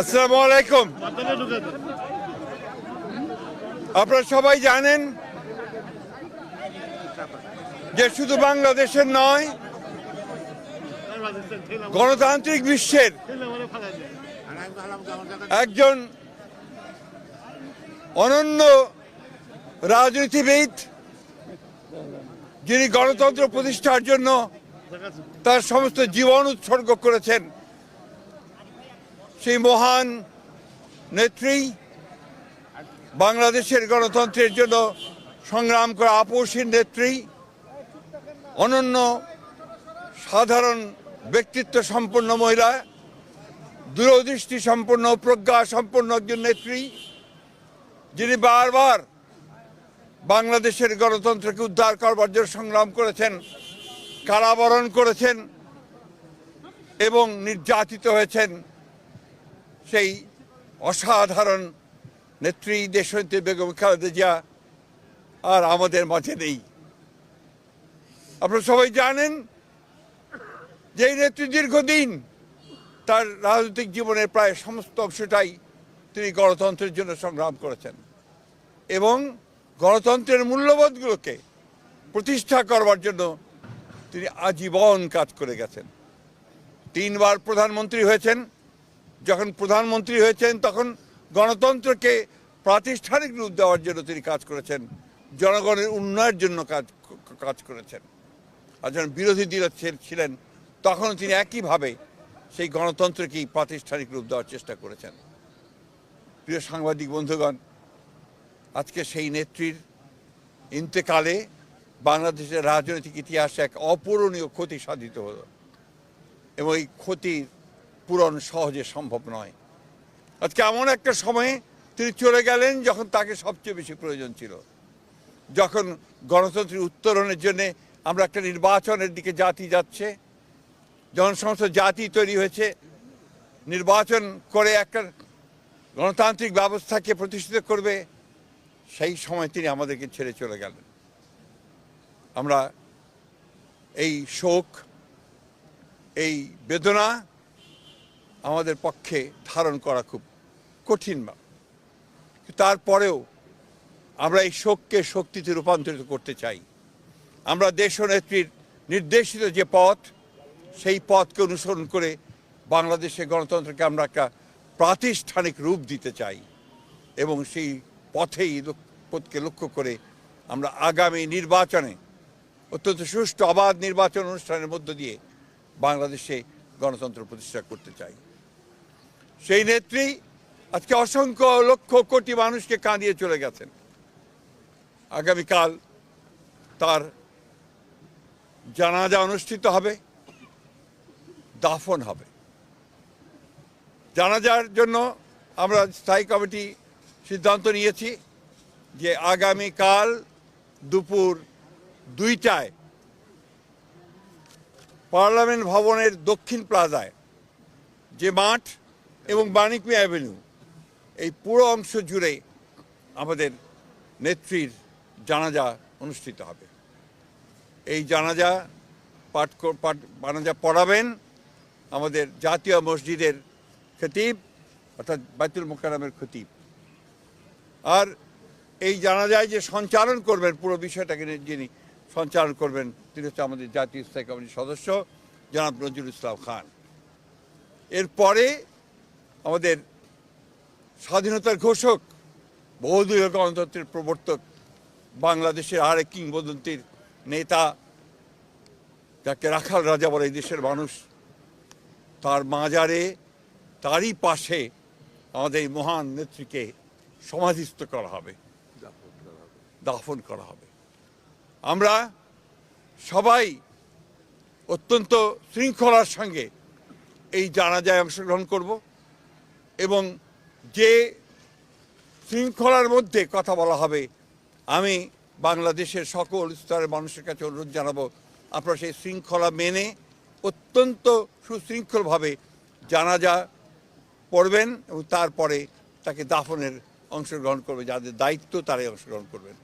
আসসালামু আলাইকুম। আপনারা সবাই জানেন যে শুধু বাংলাদেশের নয়, গণতান্ত্রিক বিশ্বের একজন অনন্য রাজনীতিবিদ যিনি গণতন্ত্র প্রতিষ্ঠার জন্য তার সমস্ত জীবন উৎসর্গ করেছেন। সেই মহান নেত্রী বাংলাদেশের গণতন্ত্রের জন্য সংগ্রাম করা আপোষহীন নেত্রী, অনন্য সাধারণ ব্যক্তিত্ব সম্পন্ন মহিলা, দূরদৃষ্টি সম্পন্ন, প্রজ্ঞা সম্পন্ন একজন নেত্রী, যিনি বারবার বাংলাদেশের গণতন্ত্রকে উদ্ধার করবার জন্য সংগ্রাম করেছেন। কারাবরণ করেছেন এবং নির্যাতিত হয়েছেন সেই অসাধারণ নেত্রী দেশনেত্রী বেগম খালেদা জিয়া আর আমাদের মাঝে নেই। আপনারা সবাই জানেন যে নেত্রী দীর্ঘদিন তার রাজনৈতিক জীবনের প্রায় সমস্ত অংশটাই তিনি গণতন্ত্রের জন্য সংগ্রাম করেছেন এবং গণতন্ত্রের মূল্যবোধগুলোকে প্রতিষ্ঠা করবার জন্য তিনি আজীবন কাজ করে গেছেন। তিনবার প্রধানমন্ত্রী হয়েছেন। যখন প্রধানমন্ত্রী হয়েছেন, তখন গণতন্ত্রকে প্রাতিষ্ঠানিক রূপ দেওয়ার জন্য তিনি কাজ করেছেন। জনগণের উন্নয়নের জন্য কাজ কাজ করেছেন। আর যখন বিরোধী দল ছিলেন তখন তিনি একইভাবে সেই গণতন্ত্রকেই প্রাতিষ্ঠানিক রূপ দেওয়ার চেষ্টা করেছেন। প্রিয় সাংবাদিক বন্ধুগণ, আজকে সেই নেত্রীর ইন্তেকালে বাংলাদেশের রাজনৈতিক ইতিহাসে এক অপূরণীয় ক্ষতি সাধিত হলো। এবং এই ক্ষতির পূরণ সহজে সম্ভব নয়। আজকে এমন একটা সময়ে তিনি চলে গেলেন যখন তাকে সবচেয়ে বেশি প্রয়োজন ছিল। যখন গণতন্ত্রের উত্তরণের জন্য আমরা একটা নির্বাচনের দিকে জাতি যাচ্ছে যখন সমস্ত জাতি তৈরি হয়েছে। নির্বাচন করে একটা গণতান্ত্রিক ব্যবস্থাকে প্রতিষ্ঠিত করবে, সেই সময় তিনি আমাদেরকে ছেড়ে চলে গেলেন। আমরা এই শোক, এই বেদনা আমাদের পক্ষে ধারণ করা খুব কঠিন তারপরেও আমরা এই শোককে শক্তিতে রূপান্তরিত করতে চাই। আমরা দেশনেত্রীর নির্দেশিত যে পথ, সেই পথকে অনুসরণ করে বাংলাদেশের গণতন্ত্রকে আমরা একটা প্রাতিষ্ঠানিক রূপ দিতে চাই এবং সেই পথেই পথকে লক্ষ্য করে আমরা আগামী নির্বাচনে অত্যন্ত সুষ্ঠু অবাধ নির্বাচন অনুষ্ঠানের মধ্য দিয়ে বাংলাদেশে গণতন্ত্র প্রতিষ্ঠা করতে চাই। সেই নেত্রী আজকে অসংখ্য লক্ষ কোটি মানুষকে কাঁদিয়ে চলে গেছেন। আগামীকাল তার জানাজা অনুষ্ঠিত হবে, দাফন হবে। জানাজার জন্য আমরা স্থায়ী কমিটি সিদ্ধান্ত নিয়েছি যে আগামীকাল দুপুর দুইটায়। পার্লামেন্ট ভবনের দক্ষিণ প্লাজায় যে মাঠ এবং বাণিকমি অ্যাভিনিউ, এই পুরো অংশ জুড়ে আমাদের নেত্রীর জানাজা অনুষ্ঠিত হবে। এই জানাজা পাঠ পাঠ, জানাজা পড়াবেন আমাদের জাতীয় মসজিদের খতিব, অর্থাৎ বাইতুল মোকারমের খতিব। আর এই জানাজায় যে সঞ্চালন করবেন পুরো বিষয়টাকে যিনি সঞ্চালন করবেন, তিনি হচ্ছে আমাদের জাতীয় স্থায়ী কমিটির সদস্য, জনাব নজরুল ইসলাম খান। এরপরে আমাদের স্বাধীনতার ঘোষক, বহুদলীয় গণতন্ত্রের প্রবর্তক, বাংলাদেশের আরেক কিংবদন্তির নেতা, যাকে রাখাল রাজা বলে এই দেশের মানুষ, তার মাজারে, তারই পাশে আমাদের এই মহান নেত্রীকে সমাধিস্থ করা হবে। দাফন করা হবে। আমরা সবাই অত্যন্ত শৃঙ্খলার সঙ্গে এই জানাজায় অংশগ্রহণ করব এবং যে শৃঙ্খলার মধ্যে কথা বলা হবে, আমি বাংলাদেশের সকল স্তরের মানুষের কাছে অনুরোধ জানাব, আপনারা সেই শৃঙ্খলা মেনে অত্যন্ত সুশৃঙ্খলভাবে জানাজা পড়বেন এবং তারপরে তাকে দাফনের অংশগ্রহণ করবে যাদের দায়িত্ব তারাই অংশগ্রহণ করবেন।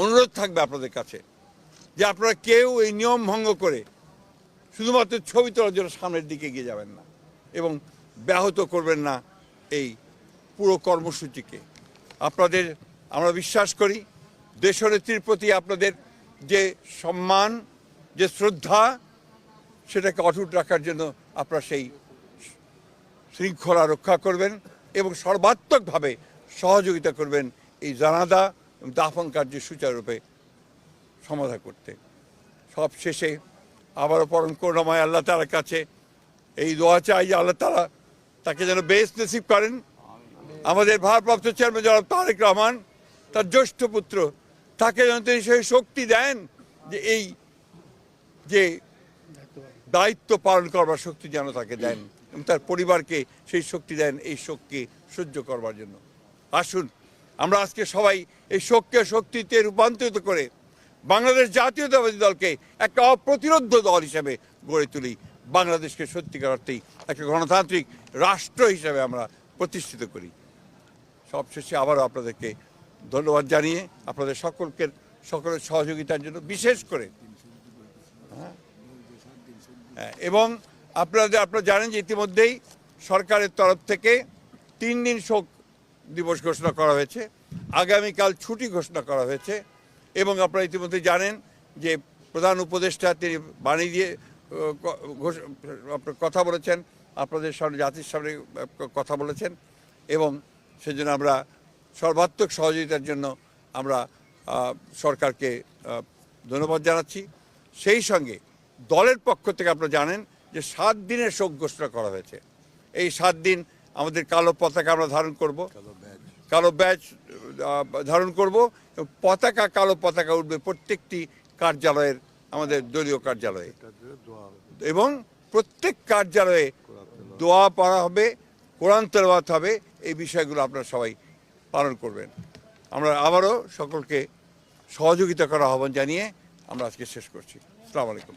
অনুরোধ থাকবে আপনাদের কাছে যে আপনারা কেউ এই নিয়ম ভঙ্গ করে শুধুমাত্র ছবি তোলার জন্য সামনের দিকে এগিয়ে যাবেন না এবং ব্যাহত করবেন না এই পুরো কর্মসূচিকে। আপনাদের আমরা বিশ্বাস করি দেশনেত্রীর প্রতি আপনাদের যে সম্মান, যে শ্রদ্ধা, সেটাকে অটুট রাখার জন্য আপনারা সেই শৃঙ্খলা রক্ষা করবেন এবং সর্বাত্মকভাবে সহযোগিতা করবেন এই জানাদা এবং দাফন কার্য সুচারুরূপে সমাধা করতে। সব শেষে আবারও পরম করুণাময় আল্লাহ তালার কাছে এই দোয়া চাই যে আল্লাহ তালা তাকে যেন বেশ নসিব করেন। আমাদের ভারপ্রাপ্ত চেয়ারম্যান জনাব তারেক রহমান, তার জ্যেষ্ঠ পুত্র, তাকে যেন তিনি সেই শক্তি দেন যে এই যে দায়িত্ব পালন করবার শক্তি যেন তাকে দেন এবং তার পরিবারকে সেই শক্তি দেন, এই শোককে সহ্য করবার জন্য। আসুন আমরা আজকে সবাই এই শোককে শক্তিতে রূপান্তরিত করে বাংলাদেশ জাতীয়তাবাদী দলকে একটা অপ্রতিরোধ দল হিসেবে গড়ে তুলি। বাংলাদেশকে সত্যিকার অর্থেই একটা গণতান্ত্রিক রাষ্ট্র হিসেবে আমরা প্রতিষ্ঠিত করি। সবশেষে আবারও আপনাদেরকে ধন্যবাদ জানিয়ে আপনাদের সকলকে সকলের সহযোগিতার জন্য বিশেষ করে। হ্যাঁ, এবং আপনাদের আপনারা জানেন যে ইতিমধ্যেই সরকারের তরফ থেকে তিন দিন শোক দিবস ঘোষণা করা হয়েছে, আগামীকাল ছুটি ঘোষণা করা হয়েছে, এবং আপনারা ইতিমধ্যে জানেন যে প্রধান উপদেষ্টা তিনি বাণী দিয়ে কথা বলেছেন, আপনাদের সামনে, জাতির সামনে কথা বলেছেন, এবং সেজন্য আমরা সর্বাত্মক সহযোগিতার জন্য আমরা সরকারকে ধন্যবাদ জানাচ্ছি। সেই সঙ্গে দলের পক্ষ থেকে আপনারা জানেন যে সাত দিনের শোক ঘোষণা করা হয়েছে। এই সাত দিন আমাদের কালো পতাকা আমরা ধারণ করব। কালো ব্যাচ ধারণ করব। পতাকা কালো পতাকা উঠবে প্রত্যেকটি কার্যালয়ের আমাদের দলীয় কার্যালয়ে। এবং প্রত্যেক কার্যালয়ে দোয়া পড়া হবে কোরআন তেলাওয়াত হবে এই বিষয়গুলো আপনারা সবাই পালন করবেন। আমরা আবারও সকলকে সহযোগিতা করা আহ্বান জানিয়ে আমরা আজকে শেষ করছি। আসসালামু আলাইকুম।